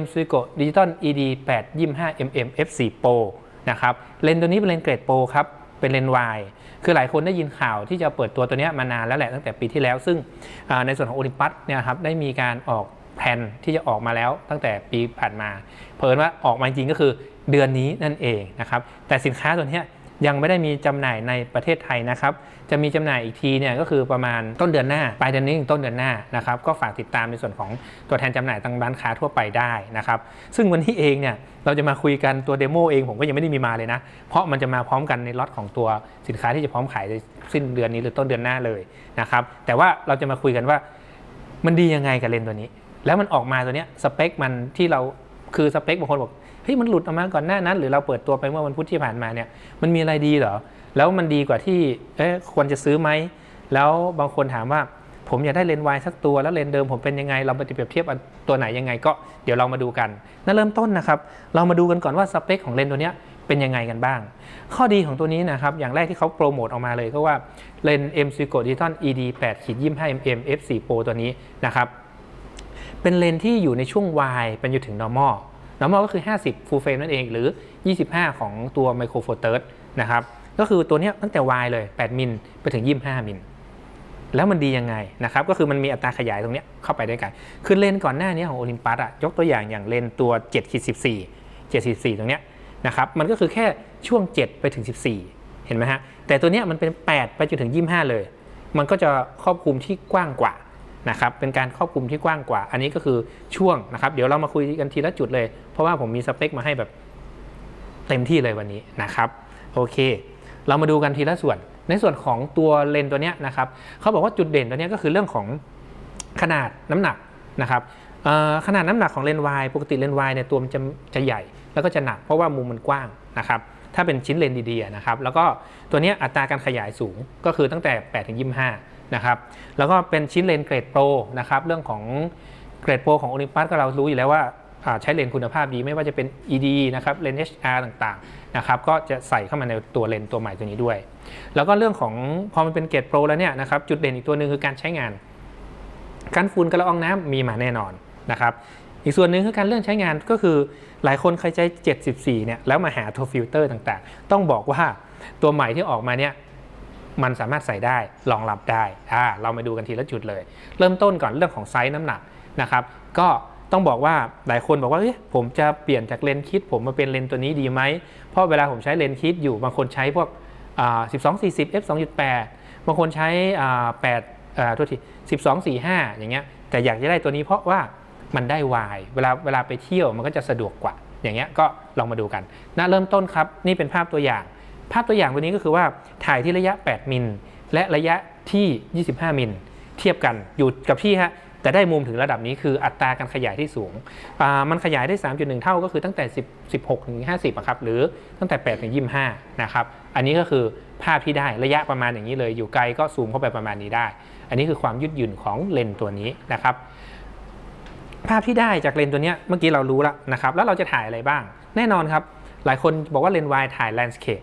M s u i g o Digital ED 8 25 mm f4 Pro นะครับเลนตัวนี้เป็นเลนเกรดโปรครับ เป็นเลนวายคือหลายคนได้ยินข่าวที่จะเปิดตัวตัวนี้มานานแล้วแหละตั้งแต่ปีที่แล้ว ซึ่งในส่วนของโอลิมปัสเนี่ยครับได้มีการออกแผนที่จะออกมาแล้วตั้งแต่ปีผ่านมา เพิ่นว่าออกมาจริงก็คือเดือนนี้นั่นเองนะครับแต่สินค้าตัวนี้ ยังไม่ได้มีจำหน่ายในประเทศไทยนะครับ จะมีจำหน่ายอีกทีเนี่ยก็คือประมาณต้นเดือนหน้าปลายเดือนนี้ถึงต้นเดือนหน้านะครับก็ฝากติดตามในส่วนของตัวแทนจำหน่ายตามร้านค้าทั่วไปได้นะครับ ซึ่งวันนี้เองเนี่ยเราจะมาคุยกันตัวเดโมเองผมก็ยังไม่ได้มีมาเลยนะ เพราะมันจะมาพร้อมกันในล็อตของตัวสินค้าที่จะพร้อมขายในสิ้นเดือนนี้หรือต้นเดือนหน้าเลยนะครับแต่ว่าเราจะมาคุยกันว่ามันดียังไงกับเลนตัวนี้ แล้วมันออกมาตัวเนี้ยสเปคมันที่เราคือสเปคบางคนบอก เฮ้ยมันหลุดออกมาก่อนหน้านั้น หรือเราเปิดตัวไปเมื่อวันพุธที่ผ่านมาเนี่ยมันมีอะไรดีเหรอ แล้วมันดีกว่าที่เอ๊ะควรจะซื้อไหม แล้วบางคนถามว่าผมอยากได้เลนส์วายสักตัวแล้วเลนส์เดิมผมเป็นยังไง เราไปเปรียบเทียบตัวไหนยังไงก็เดี๋ยวเรามาดูกันนั่นเริ่มต้นนะครับ เรามาดูกันก่อนว่าสเปคของเลนส์ตัวเนี้ยเป็นยังไงกันบ้าง ข้อดีของตัวนี้นะครับ อย่างแรกที่เขาโปรโมทออกมาเลยก็ว่าเลนส์ M s u i g o Digital ED 8 25 mm f4 Pro ตัวนี้นะครับ เป็นเลนส์ที่อยู่ในช่วง Y เป็นอยู่ถึง normal normal ก็คือ 50 full frame นั่นเอง หรือ 25 ของตัว micro four third นะครับ ก็คือตัวนี้ตั้งแต่ Y เลย 8 มิลไปถึง 25 มิล แล้วมันดียังไงนะครับ ก็คือมันมีอัตราขยายตรงนี้เข้าไปด้วยกัน คือเลนก่อนหน้านี้ของโอลิมปัสอะยกตัวอย่างอย่างเลนตัว7 14 7 14 ตรงนี้นะครับ มันก็คือแค่ช่วง 7 ไปถึง 14 เห็นไหมฮะ แต่ตัวนี้มันเป็น 8 ไปจนถึง 25 เลย มันก็จะครอบคลุมที่กว้างกว่า นะครับเป็นการครอบคลุมที่กว้างกว่า อันนี้ก็คือช่วงนะครับ เดี๋ยวเรามาคุยกันทีละจุดเลย เพราะว่าผมมีสเปคมาให้แบบเต็มที่เลยวันนี้นะครับโอเค เรามาดูกันทีละส่วน ในส่วนของตัวเลนส์ตัวนี้นะครับเขาบอกว่าจุดเด่นตัวนี้ก็คือเรื่องของขนาดน้ำหนักนะครับขนาดน้ำหนักของเลนส์วายปกติเลนส์วายเนี่ยตัวมันจะจะใหญ่ แล้วก็จะหนักเพราะว่ามุมมันกว้างนะครับถ้าเป็นชิ้นเลนส์ดีๆนะครับแล้วก็ตัวนี้อัตราการขยายสูงก็คือตั้งแต่8ถึง25 นะครับแล้วก็เป็นชิ้นเลนเกรดโปรนะครับเรื่องของเกรดโปรของโอลิมปัสก็เรารู้อยู่แล้วว่าใช้เลนคุณภาพดีไม่ว่าจะเป็น ED นะครับเลน HR ต่างๆนะครับก็จะใส่เข้ามาในตัวเลนตัวใหม่ตัวนี้ด้วย แล้วก็เรื่องของพอมันเป็นเกรดโปรแล้วเนี่ยนะครับจุดเด่นอีกตัวหนึ่งคือการใช้งานการฝุ่นกระละอองน้ำมีมาแน่นอนนะครับอีกส่วนหนึ่งคือการเรื่องใช้งานก็คือหลายคนเคยใช้ 74 เนี่ยแล้วมาหาตัวฟิลเตอร์ต่างๆ ต้องบอกว่าตัวใหม่ที่ออกมาเนี่ย มันสามารถใส่ได้รองรับได้อ่าเรามาดูกันทีละจุดเลย เริ่มต้นก่อนเรื่องของไซส์น้ำหนักนะครับ ก็ต้องบอกว่าหลายคนบอกว่าเฮ้ยผมจะเปลี่ยนจากเลนส์คิด ผมมาเป็นเลนส์ตัวนี้ดีไหมเพราะเวลาผมใช้เลนส์คิดอยู่บางคนใช้พวกอ่า12 40 f 2.8บางคนใช้อ่า8อ่าโทษที12 45 อย่างเงี้ยแต่อยากจะได้ตัวนี้เพราะว่ามันได้วายเวลาเวลาไปเที่ยวมันก็จะสะดวกกว่า อย่างเงี้ยก็ลองมาดูกันนะเริ่มต้นครับ นี่เป็นภาพตัวอย่าง ภาพตัวอย่างตัวนี้ก็คือว่าถ่ายที่ระยะ 8 มิล และระยะที่ 25 มิล เทียบกันอยู่กับที่ฮะแต่ได้มุมถึงระดับนี้คืออัตราการขยายที่สูงอ่ามันขยายได้ 3.1 เท่าก็คือตั้งแต่ 10 16 ถึง 50อะครับ หรือตั้งแต่ 8 ถึง 25 นะครับ อันนี้ก็คือภาพที่ได้ระยะประมาณอย่างนี้เลย อยู่ไกลก็ซูมเข้าไปประมาณนี้ได้ อันนี้คือความยืดหยุ่นของเลนส์ตัวนี้นะครับ ภาพที่ได้จากเลนส์ตัวเนี้ยเมื่อกี้เรารู้แล้วนะครับ แล้วเราจะถ่ายอะไรบ้าง แน่นอนครับ หลายคนบอกว่าเลนส์วายถ่ายแลนด์สเคป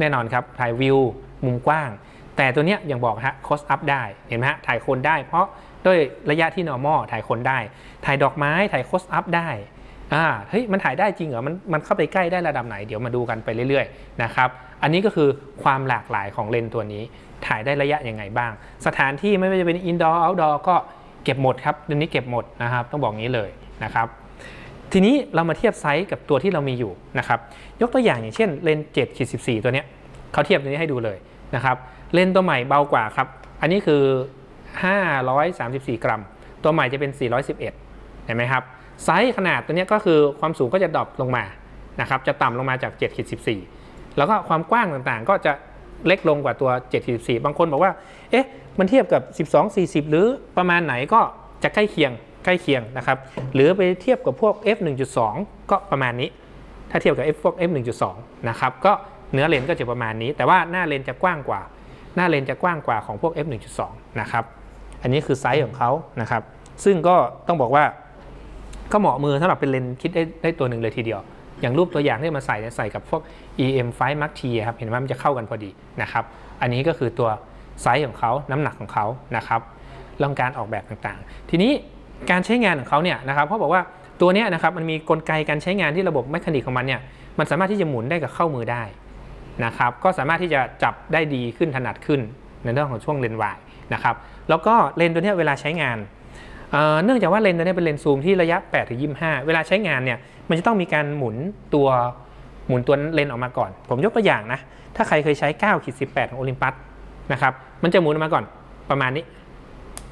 แน่นอนครับถ่ายวิวมุมกว้าง แต่ตัวเนี้ยอย่างบอกฮะ close up ได้เห็นไหมฮะถ่ายคนได้ เพราะด้วยระยะที่ normal ถ่ายคนได้ ถ่ายดอกไม้ถ่าย close up ได้อ่าเฮ้ยมันถ่ายได้จริงเหรอมันมันเข้าไปใกล้ได้ระดับไหนเดี๋ยวมาดูกันไปเรื่อยๆนะครับอันนี้ก็คือความหลากหลายของเลนตัวนี้ ถ่ายได้ระยะยังไงบ้าง สถานที่ไม่ว่าจะเป็น indoor outdoor ก็เก็บหมดครับเดี๋ยวนี้เก็บหมดนะครับ ต้องบอกงี้เลยนะครับ ทีนี้เรามาเทียบไซส์กับตัวที่เรามีอยู่นะครับยกตัวอย่างอย่างเช่นเลนส์7ขีด14 ตัวเนี้ยเขาเทียบตัวนี้ให้ดูเลยนะครับเลนส์ตัวใหม่เบากว่าครับ อันนี้คือ 534 กรัม ตัวใหม่จะเป็น 411 เห็นไหมครับไซส์ขนาดตัวนี้ก็คือความสูงก็จะดรอปลงมานะครับจะต่ำลงมาจาก7ขีด14 แล้วก็ความกว้างต่างๆ ก็จะเล็กลงกว่าตัว7ขีด14 บางคนบอกว่าเอ๊ะมันเทียบกับ 12 40 หรือประมาณไหนก็จะใกล้เคียง ใกล้เคียงนะครับ หรือไปเทียบกับพวก f 1.2 ก็ประมาณนี้ ถ้าเทียบกับ f พวก f 1.2 นะครับ ก็เนื้อเลนส์ก็จะประมาณนี้ แต่ว่าหน้าเลนส์จะกว้างกว่า หน้าเลนส์จะกว้างกว่าของพวก f 1.2 นะครับ อันนี้คือไซส์ของเขานะครับ ซึ่งก็ต้องบอกว่าก็เหมาะมือสำหรับเป็นเลนส์คิดได้ได้ตัวหนึ่งเลยทีเดียว อย่างรูปตัวอย่างที่มาใส่เนี่ยใส่กับพวก EM 5 Mark T ครับ เห็นว่ามันจะเข้ากันพอดีนะครับ อันนี้ก็คือตัวไซส์ของเขา น้ำหนักของเขานะครับเรื่องการออกแบบต่างๆ ทีนี้ การใช้งานของเขาเนี่ยนะครับเขาบอกว่าตัวนี้นะครับมันมีกลไกการใช้งานที่ระบบแมคานิกของมันเนี่ยมันสามารถที่จะหมุนได้กับเข้ามือได้นะครับก็สามารถที่จะจับได้ดีขึ้นถนัดขึ้นในเรื่องของช่วงเลนส์วายนะครับแล้วก็เลนส์ตัวนี้เวลาใช้งานเเนื่องจากว่าเลนส์ตัวนี้เป็นเลนส์ซูมที่ระยะ8ถึง25 เวลาใช้งานเนี่ยมันจะต้องมีการหมุนตัวหมุนตัวเลนส์ออกมาก่อน ผมยกตัวอย่างนะถ้าใครเคยใช้9ขีด18 ของโอลิมปัสนะครับมันจะหมุนออกมาก่อนประมาณนี้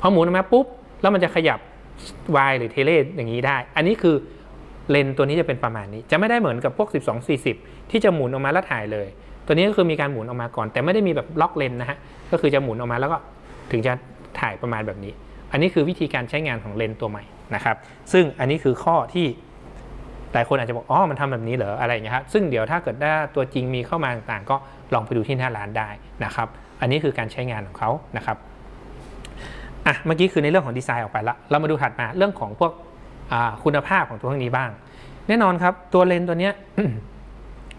พอหมุนออกมาปุ๊บแล้วมันจะขยับ Y หรือเทเลอย่างนี้ได้ อันนี้คือเลนตัวนี้จะเป็นประมาณนี้ จะไม่ได้เหมือนกับพวก 12 40 ที่จะหมุนออกมาแล้วถ่ายเลย ตัวนี้ก็คือมีการหมุนออกมาก่อน แต่ไม่ได้มีแบบล็อกเลนนะฮะ ก็คือจะหมุนออกมาแล้วก็ถึงจะถ่ายประมาณแบบนี้ อันนี้คือวิธีการใช้งานของเลนตัวใหม่นะครับ ซึ่งอันนี้คือข้อที่หลายคนอาจจะบอก อ๋อ มันทำแบบนี้เหรอ อะไรอย่างเงี้ยครับ ซึ่งเดี๋ยวถ้าเกิดได้ตัวจริงมีเข้ามาต่างๆ ก็ลองไปดูที่หน้าร้านได้นะครับ อันนี้คือการใช้งานของเขานะครับ อะเมื่อกี้คือในเรื่องของดีไซน์ออกไปละเรามาดูถัดมาเรื่องของพวกคุณภาพของตัวเครื่องนี้บ้าง แน่นอนครับตัวเลนส์ตัวเนี้ย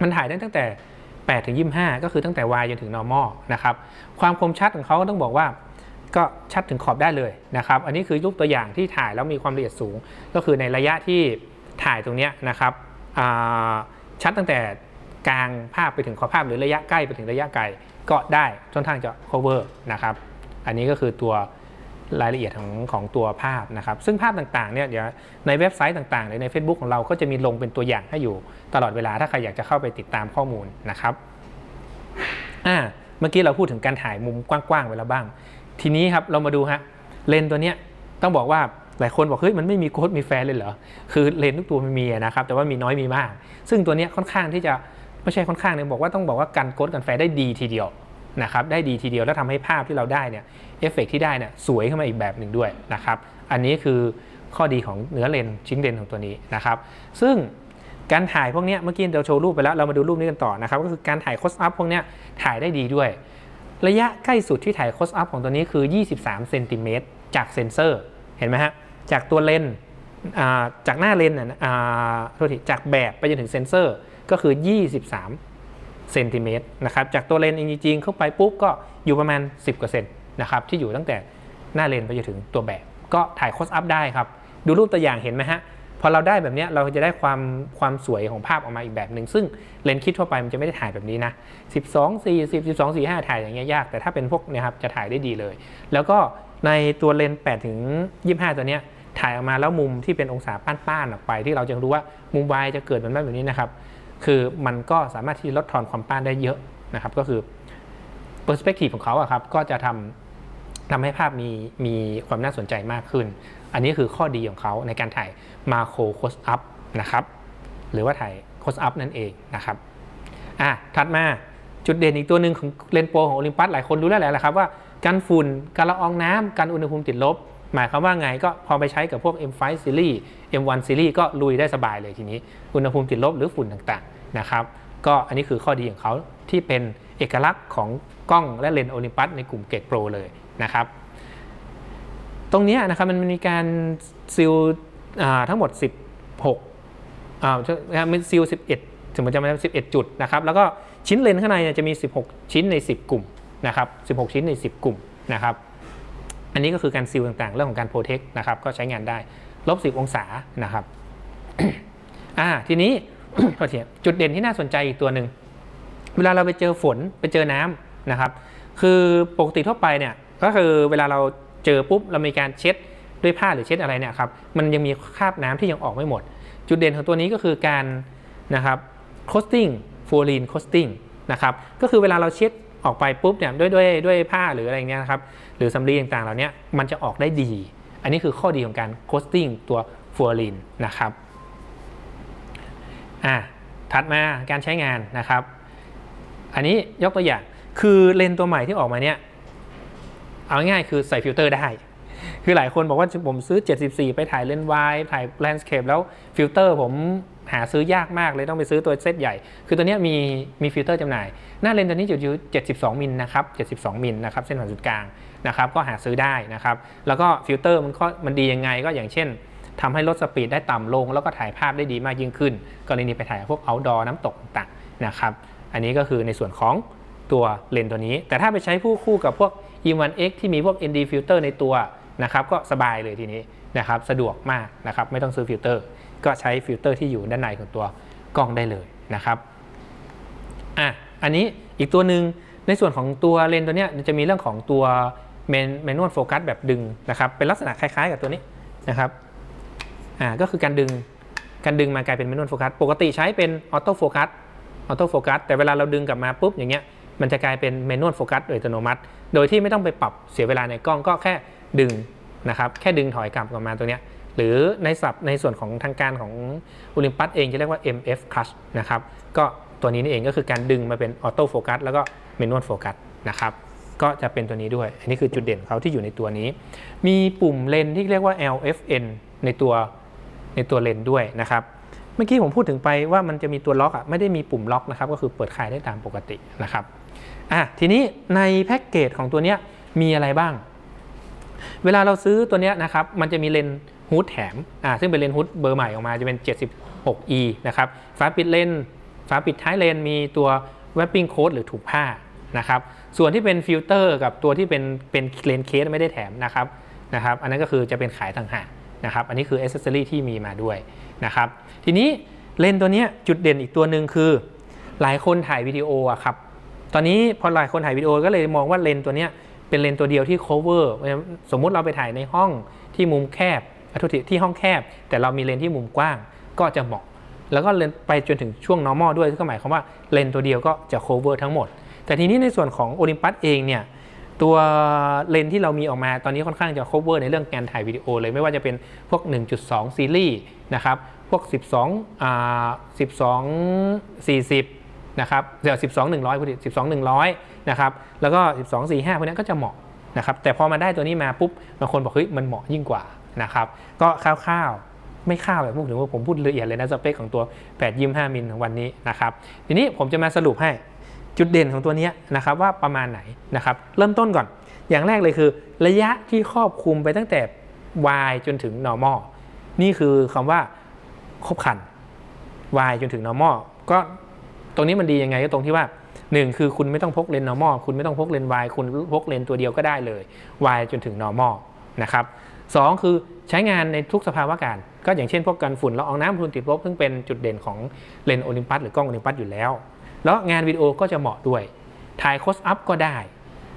มันถ่ายได้ตั้งแต่8ถึง25 ก็คือตั้งแต่ Y จนถึง normal นะครับ ความคมชัดของเขาก็ต้องบอกว่า ก็ชัดถึงขอบได้เลยนะครับ อันนี้คือรูปตัวอย่างที่ถ่ายแล้วมีความละเอียดสูง ก็คือในระยะที่ถ่ายตรงเนี้ยนะครับชัดตั้งแต่กลางภาพไปถึงขอบภาพหรือระยะใกล้ไปถึงระยะไกลก็ได้ค่อนข้างจะ cover นะครับ อันนี้ก็คือตัว รายละเอียดของของตัวภาพนะครับ ซึ่งภาพต่างๆเนี่ยเดี๋ยวในเว็บไซต์ต่างๆหรือใน Facebook ของเราก็จะมีลงเป็นตัวอย่างให้อยู่ตลอดเวลาถ้าใครอยากจะเข้าไปติดตามข้อมูลนะครับอ่าเมื่อกี้เราพูดถึงการถ่ายมุมกว้างๆไปแล้วบ้าง ทีนี้ครับเรามาดูฮะเลนตัวเนี้ยต้องบอกว่าหลายคนบอกเฮ้ยมันไม่มีโค้ดมีแฟนเลยเหรอคือเลนทุกตัวมันมีนะครับแต่ว่ามีน้อยมีมาก ซึ่งตัวเนี้ยค่อนข้างที่จะไม่ใช่ค่อนข้างเนี่ยบอกว่าต้องบอกว่ากันโค้ดกันแฟร์ได้ดีทีเดียว นะครับได้ดีทีเดียวแล้วทำให้ภาพที่เราได้เนี่ยเอฟเฟกต์ที่ได้เนี่ยสวยขึ้นมาอีกแบบหนึ่งด้วยนะครับอันนี้คือข้อดีของเนื้อเลนชิ้นเลนของตัวนี้นะครับซึ่งการถ่ายพวกนี้เมื่อกี้เราโชว์รูปไปแล้วเรามาดูรูปนี้กันต่อนะครับก็คือการถ่ายโคสอัพพวกนี้ถ่ายได้ดีด้วย ระยะใกล้สุดที่ถ่ายโคสอัพของตัวนี้คือ 23เซนติเมตรจากเซนเซอร์เห็นไหมฮะจากตัวเลนจากหน้าเลนน่ะโทษทีจากแบบไปจนถึงเซนเซอร์ก็คือ 23 เซนติเมตรนะครับจากตัวเลนส์จริงๆเข้าไปปุ๊บก็อยู่ประมาณ 10กว่าเซนนะครับที่อยู่ตั้งแต่หน้าเลนไปจนถึงตัวแบบ ก็ถ่ายโคสอัพได้ครับ ดูรูปตัวอย่างเห็นไหมฮะพอเราได้แบบเนี้ยเราจะได้ความความสวยของภาพออกมาอีกแบบหนึ่งซึ่งเลนส์คิดทั่วไปมันจะไม่ได้ถ่ายแบบนี้นะ 12 40 12 45 ถ่ายอย่างเงี้ยยาก แต่ถ้าเป็นพวกเนี่ยครับจะถ่ายได้ดีเลย แล้วก็ในตัวเลนส์8ถึง 25 ตัวเนี้ยถ่ายออกมาแล้วมุมที่เป็นองศาป้านๆออกไป ที่เราจะรู้ว่ามุมวายจะเกิดเป็นแบบนี้นะครับ คือมันก็สามารถที่ลดทอนความป้านได้เยอะนะครับ ก็คือเปอร์สเปกทีฟของเขาอะครับก็จะทำทำให้ภาพมีมีความน่าสนใจมากขึ้น อันนี้คือข้อดีของเขาในการถ่ายมาโครโคสอัพนะครับ หรือว่าถ่ายโคสอัพนั่นเองนะครับ อะ ถัดมาจุดเด่นอีกตัวหนึ่งของเลนโปรของโอลิมปัสหลายคนรู้แล้วแหละครับว่ากันฝุ่น การละอองน้ำกันอุณหภูมิติดลบ หมายความว่าไงก็พอไปใช้กับพวก M5 Series M1 Series ก็ลุยได้สบายเลยทีนี้ อุณหภูมิติดลบหรือฝุ่นต่างๆนะครับก็อันนี้คือข้อดีของเขาที่เป็นเอกลักษณ์ของกล้องและเลนส์โอลิมปัสในกลุ่มเกรดโปรเลยนะครับ ตรงนี้นะครับมันมีการซิลทั้งหมด 16อ่ามันซิล11ถึงมันจะมา11 จุดนะครับ แล้วก็ชิ้นเลนส์ข้างในจะมี 16 ชิ้นใน 10 กลุ่มนะครับ 16 ชิ้นใน 10 กลุ่มนะครับ อันนี้ก็คือการซิลต่างๆ เรื่องของการโปรเทคนะครับก็ใช้งานได้ลบ10 องศานะครับอ่าทีนี้ขอเทียบจุดเด่นที่น่าสนใจอีกตัวหนึ่งเวลาเราไปเจอฝนไปเจอน้ำนะครับ คือปกติทั่วไปเนี่ยก็คือเวลาเราเจอปุ๊บเรามีการเช็ดด้วยผ้าหรือเช็ดอะไรเนี่ยครับมันยังมีคราบน้ำที่ยังออกไม่หมด จุดเด่นของตัวนี้ก็คือการนะครับโคสติ้งฟูลีนโคสติ้งนะครับก็คือเวลาเราเช็ด ออกไปปุ๊บเนี่ยด้วยด้วยด้วยผ้าหรืออะไรเงี้ยนะครับหรือสำลีต่างๆเหล่านี้มันจะออกได้ดี อันนี้คือข้อดีของการโคสติ้งตัวฟูลีนนะครับอะถัดมาการใช้งานนะครับ อันนี้ยกตัวอย่างคือเลนตัวใหม่ที่ออกมาเนี่ยเอาง่ายคือใส่ฟิลเตอร์ได้ คือหลายคนบอกว่าผมซื้อ 74 ไปถ่ายเลนส์วายถ่ายแลนด์สเคปแล้วฟิลเตอร์ผม หาซื้อยากมากเลยต้องไปซื้อตัวเซตใหญ่ คือตัวนี้มีมีฟิลเตอร์จำหน่าย หน้าเลนส์ตัวนี้อยู่72มิลนะครับ72มิลนะครับเส้นผ่านศูนย์กลางนะครับก็หาซื้อได้นะครับแล้วก็ฟิลเตอร์มันก็มันดียังไงก็อย่างเช่นทำให้ลดสปีดได้ต่ำลง แล้วก็ถ่ายภาพได้ดีมากยิ่งขึ้น กรณีไปถ่ายพวก outdoor น้ำตกต่างๆนะครับ อันนี้ก็คือในส่วนของตัวเลนส์ตัวนี้ แต่ถ้าไปใช้คู่คู่กับพวก E1X ที่มีพวก ND filter ในตัวนะครับ ก็สบายเลยทีนี้นะครับ สะดวกมากนะครับ ไม่ต้องซื้อฟิลเตอร์ ก็ใช้ฟิลเตอร์ที่อยู่ด้านในของตัวกล้องได้เลยนะครับอะอันนี้อีกตัวหนึ่งในส่วนของตัวเลนส์ตัวเนี้ยจะมีเรื่องของตัวเมนเมนวลโฟกัสแบบดึงนะครับเป็นลักษณะคล้ายๆ กับตัวนี้นะครับอ่าก็คือการดึงการดึงมากลายเป็นเมนวลโฟกัสปกติใช้เป็นออโต้โฟกัสออโต้โฟกัสแต่เวลาเราดึงกลับมาปุ๊บอย่างเงี้ยมันจะกลายเป็นเมนวลโฟกัสโดยอัตโนมัติ โดยที่ไม่ต้องไปปรับเสียเวลาในกล้องก็แค่ดึงนะครับแค่ดึงถอยกลับกลับมาตัวเนี้ย หรือในศัพท์ในส่วนของทางการของโอลิมปัสเองจะเรียกว่า MF Clutch นะครับ ก็ตัวนี้นี่เองก็คือการดึงมาเป็นออโต้โฟกัสแล้วก็เมนวลโฟกัสนะครับ ก็จะเป็นตัวนี้ด้วย อันนี้คือจุดเด่นเขาที่อยู่ในตัวนี้ มีปุ่มเลนที่เรียกว่า LFN ในตัวในตัวเลนด้วยนะครับ เมื่อกี้ผมพูดถึงไปว่ามันจะมีตัวล็อกอะไม่ได้มีปุ่มล็อกนะครับก็คือเปิดขายได้ตามปกตินะครับอะทีนี้ในแพ็กเกจของตัวเนี้ยมีอะไรบ้าง เวลาเราซื้อตัวเนี้ยนะครับมันจะมีเลนส์ ฮูดแถมอ่าซึ่งเป็นเลนส์ฮูดเบอร์ใหม่ออกมาจะเป็น 76e นะครับฝาปิดเลนส์ฝาปิดท้ายเลนส์มีตัว wrapping coat หรือถูกผ้านะครับส่วนที่เป็นฟิลเตอร์กับตัวที่เป็นเป็นเลนส์เคสไม่ได้แถมนะครับนะครับ อันนั้นก็คือจะเป็นขายต่างหากนะครับ อันนี้คืออ c e s s o r y ที่มีมาด้วยนะครับ ทีนี้เลนส์ตัวนี้จุดเด่นอีกตัวหนึ่งคือ หลายคนถ่ายวิดีโออะครับ ตอนนี้พอหลายคนถ่ายวิดีโอก็เลยมองว่าเลนส์ตัวนี้เป็นเลนส์ตัวเดียวที่ cover สมมุติเราไปถ่ายในห้องที่มุมแคบ ทษทีที่ห้องแคบ แต่เรามีเลนที่มุมกว้างก็จะเหมาะ แล้วก็เลนไปจนถึงช่วง normal ด้วยก็หมายความว่าเลนตัวเดียวก็จะ cover ทั้งหมด แต่ทีนี้ในส่วนของ Olympus เองเนี่ยตัวเลนที่เรามีออกมาตอนนี้ค่อนข้างจะ cover ในเรื่องการถ่ายวิดีโอเลยไม่ว่าจะเป็นพวก 1.2 ซีรีส์นะครับพวก 12อ่า12 40นะครับเดี๋ยว12 100พอดี12 100นะครับแล้วก็ 12 45พวกนี้ก็จะเหมาะนะครับแต่พอมาได้ตัวนี้มาปุ๊บบางคนบอกเฮ้ยมันเหมาะยิ่งกว่า นะครับก็คร่าวๆ ไม่ข้าวแบบพูดถึงว่าผมพูดละเอียดเลยนะสเปคของตัว8 25มิลของวันนี้นะครับทีนี้ผมจะมาสรุปให้จุดเด่นของตัวนี้นะครับว่าประมาณไหนนะครับเริ่มต้นก่อน อย่างแรกเลยคือระยะที่ครอบคลุมไปตั้งแต่ y จนถึง normal นี่คือคำว่าครบครัน y จนถึง normal ก็ตรงนี้มันดียังไงก็ตรงที่ว่า 1 คือคุณไม่ต้องพกเลนส์ normal คุณไม่ต้องพกเลนส์ y คุณพกเลนส์ตัวเดียวก็ได้เลย y จนถึง normal นะครับ สองคือใช้งานในทุกสภาวะการ ก็อย่างเช่นพวกกันฝุ่นละอองน้ำทุนติดลบซึ่งเป็นจุดเด่นของเลนส์โอลิมปัสหรือกล้องโอลิมปัสอยู่แล้ว แล้วงานวิดีโอก็จะเหมาะด้วยถ่ายโคสอัพก็ได้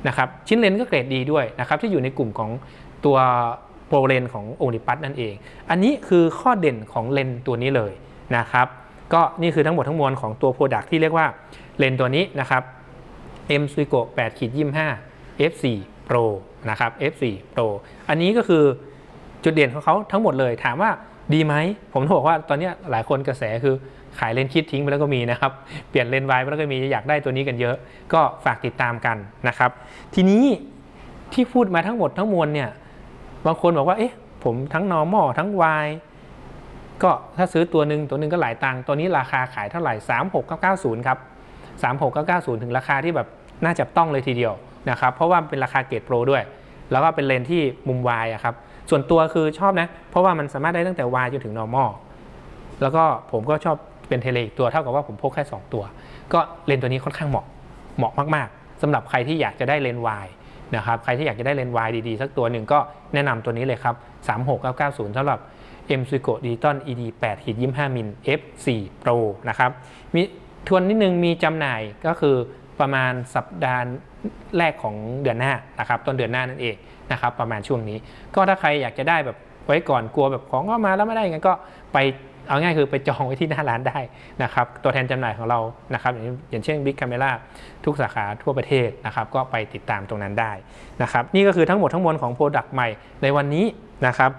นะครับชิ้นเลนส์ก็เกรดดีด้วยนะครับที่อยู่ในกลุ่มของตัวโปรเลนของโอลิมปัสนั่นเอง อันนี้คือข้อเด่นของเลนส์ตัวนี้เลยนะครับ ก็นี่คือทั้งหมดทั้งมวลของตัว Product ที่เรียกว่าเลนส์ตัวนี้นะครับ M s u i k o 8ขีด25 F4 Pro นะครับ F4 Pro อันนี้ก็คือจุดเด่นของเขาทั้งหมดเลย ถามว่าดีไหม ผมต้องบอกว่าตอนนี้หลายคนกระแสคือขายเลนส์คิดทิ้งไปแล้วก็มีนะครับ เปลี่ยนเลนส์วายไปแล้วก็มีอยากได้ตัวนี้กันเยอะ ก็ฝากติดตามกันนะครับ ทีนี้ที่พูดมาทั้งหมดทั้งมวลเนี่ย บางคนบอกว่า เอ๊ะ ผมทั้ง normal ทั้ง y ก็ถ้าซื้อตัวหนึ่งตัวหนึ่งก็หลายตังค์ตัวนี้ราคาขายเท่าไหร่ 36990 ครับ 36990 ถึงราคาที่แบบน่าจับต้องเลยทีเดียว นะครับเพราะว่าเป็นราคาเกรดโปรด้วย แล้วก็เป็นเลนที่มุม y อะครับส่วนตัวคือชอบนะ เพราะว่ามันสามารถได้ตั้งแต่ y จนถึง normal แล้วก็ผมก็ชอบเป็นเทเลอีกตัวเท่ากับว่าผมพกแค่ 2 ตัว ก็เลนตัวนี้ค่อนข้างเหมาะเหมาะมากๆสำหรับใครที่อยากจะได้เลนส์ y นะครับใครที่อยากจะได้เลนส์ y ดีๆ สักตัวหนึ่งก็แนะนำตัวนี้เลยครับ 36990สำหรับ M s u i k o Digital ED 8ขีด25 มิล F4 Pro นะครับมีทวนนิดนึงมีจำหน่ายก็คือ ประมาณสัปดาห์แรกของเดือนหน้านะครับต้นเดือนหน้านั่นเองนะครับประมาณช่วงนี้ ก็ถ้าใครอยากจะได้แบบไว้ก่อนกลัวแบบของเข้ามาแล้วไม่ได้งั้นก็ไปเอาง่ายคือไปจองไว้ที่หน้าร้านได้นะครับตัวแทนจำหน่ายของเรานะครับอย่างเช่น Big Camera ทุกสาขาทั่วประเทศนะครับก็ไปติดตามตรงนั้นได้นะครับนี่ก็คือทั้งหมดทั้งมวลของ Product ใหม่ในวันนี้นะครับ